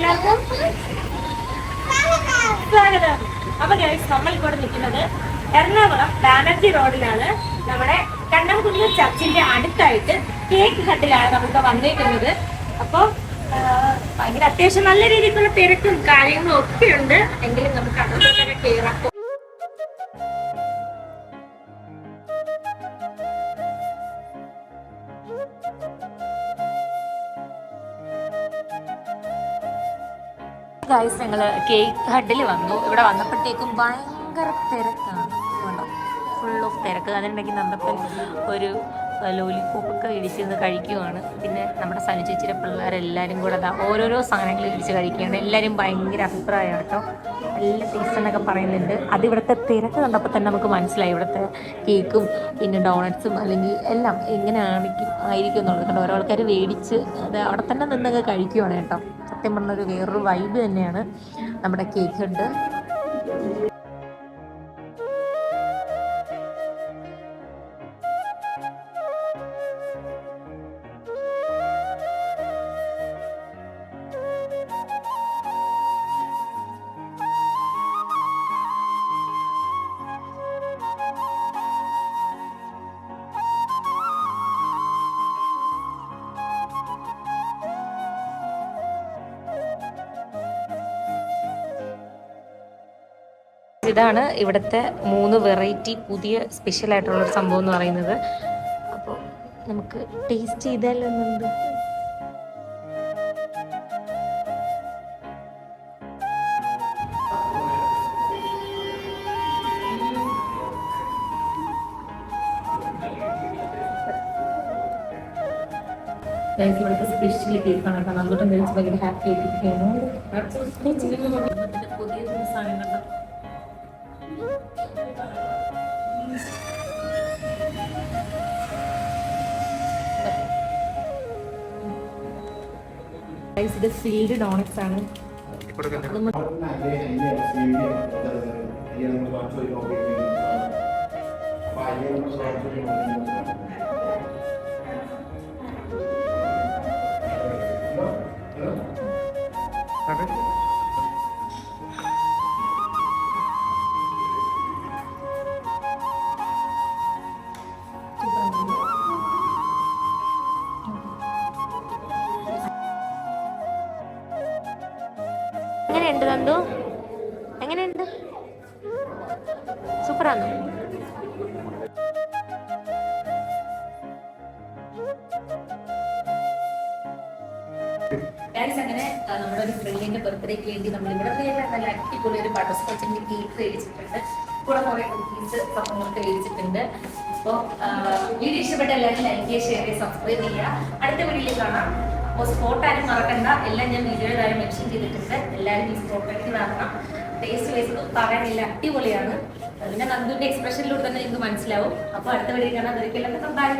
എല്ലാവർക്കും സ്വാഗതം. അപ്പൊ ഗൈസ് നമ്മൾ ഇവിടെ നിൽക്കുന്നത് എറണാകുളം ബാനർജി റോഡിലാണ്. നമ്മുടെ കണ്ണംകുന്ന് ചർച്ചിന്റെ അടുത്തായിട്ട് കേക്ക് ഹട്ടിലാണ് നമുക്ക് വന്നിരിക്കുന്നത്. അപ്പൊ ഭയങ്കര അത്യാവശ്യം നല്ല രീതിക്കുള്ള തിരക്കും കാര്യങ്ങളും ഒക്കെ ഉണ്ട്. എങ്കിലും നമുക്ക് അതൊക്കെ കയറാം ഗൈസ് ഞങ്ങൾ കേക്ക് ഹഡിൽ വന്നു. ഇവിടെ വന്നപ്പോഴത്തേക്കും ഭയങ്കര തിരക്കാണ് ഫുൾ ഓഫ് തിരക്ക്. അതിനുണ്ടെങ്കിൽ നന്നപ്പൻ ഒരു ലോലിപ്പോപ്പൊക്കെ ഇടിച്ചിരുന്ന് കഴിക്കുവാണ്. പിന്നെ നമ്മുടെ സനു ചേച്ചിയുടെ പിള്ളേരെല്ലാവരും കൂടെ അതാ ഓരോരോ സാധനങ്ങൾ ഇടിച്ച് കഴിക്കുകയാണ്. എല്ലാവരും ഭയങ്കര അഭിപ്രായം കേട്ടോ. നല്ല ടേസ്റ്റ് എന്നൊക്കെ പറയുന്നുണ്ട്. അത് ഇവിടുത്തെ തിരക്ക് കണ്ടപ്പോൾ തന്നെ നമുക്ക് മനസ്സിലായി. ഇവിടുത്തെ കേക്കും പിന്നെ ഡോണറ്റ്സും അല്ലെങ്കിൽ എല്ലാം എങ്ങനെ ആയിരിക്കും എന്നുള്ളത്. കണ്ടോ ഓരോ ആൾക്കാർ മേടിച്ച് അത് അവിടെ തന്നെ നിന്നൊക്കെ കഴിക്കുവാണ് കേട്ടോ. സത്യം പറഞ്ഞൊരു വേറൊരു വൈബ് തന്നെയാണ്. നമ്മുടെ കേക്ക് ഹെഡ് ഇതാണ് ഇവിടുത്തെ മൂന്ന് വെറൈറ്റി പുതിയ സ്പെഷ്യൽ ആയിട്ടുള്ള ഒരു സംഭവം എന്ന് പറയുന്നത്. അപ്പോൾ നമുക്ക് ടേസ്റ്റ് ചെയ്താലെന്നുണ്ട് ഇവിടുത്തെ സ്പെഷ്യൽ കേക്കാണ് കേട്ടോ. അങ്ങോട്ടും കഴിച്ച് ഭയങ്കര ഹാപ്പി ആയിട്ടിരിക്കുകയാണ് പുതിയ സാധനം കണ്ടോ Guys, ഇത് സീൽഡ് ഡോണറ്റ്സ് ആണ്. എങ്ങനെയുണ്ട് നന്ദു? എങ്ങനെയുണ്ട്? സൂപ്പറാണ്. അങ്ങനെ നമ്മുടെ ഒരു ഫ്രണ്ടിന്റെ ബർത്ത്ഡേക്ക് വേണ്ടി നമ്മൾ ഇവിടെ നല്ല അടിപൊളി ഒരു ബട്ടർ സ്കോച്ചിന്റെ കേക്ക് കഴിച്ചിട്ടുണ്ട് കൂടെ കുറെ കുക്കീസ് സംഭവങ്ങളൊക്കെ കഴിച്ചിട്ടുണ്ട് അപ്പോൾ വീഡിയോ ഇഷ്ടപ്പെട്ട എല്ലാവരും ലൈക്ക് ചെയ്യുക ഷെയർ ചെയ്യുക സബ്സ്ക്രൈബ് ചെയ്യുക. അടുത്ത വീഡിയോയിൽ കാണാം. അപ്പോൾ സ്പോട്ട് ആരും മറക്കണ്ട. എല്ലാം ഞാൻ വീഡിയോയിൽ കാര്യം മെൻഷൻ ചെയ്തിട്ടുണ്ട്. എല്ലാവരും ഈ സ്പോട്ടിലേക്ക് നടക്കണം. ടേസ്റ്റ് വൈസ് പറയാനില്ല അടിപൊളിയാണ്. പിന്നെ നന്ദുവിന്റെ എക്സ്പ്രഷനിലൂടെ തന്നെ നിങ്ങൾക്ക് മനസ്സിലാവും. അപ്പോൾ അടുത്ത വീഡിയോ കാണാൻ ഒരിക്കലും ബൈ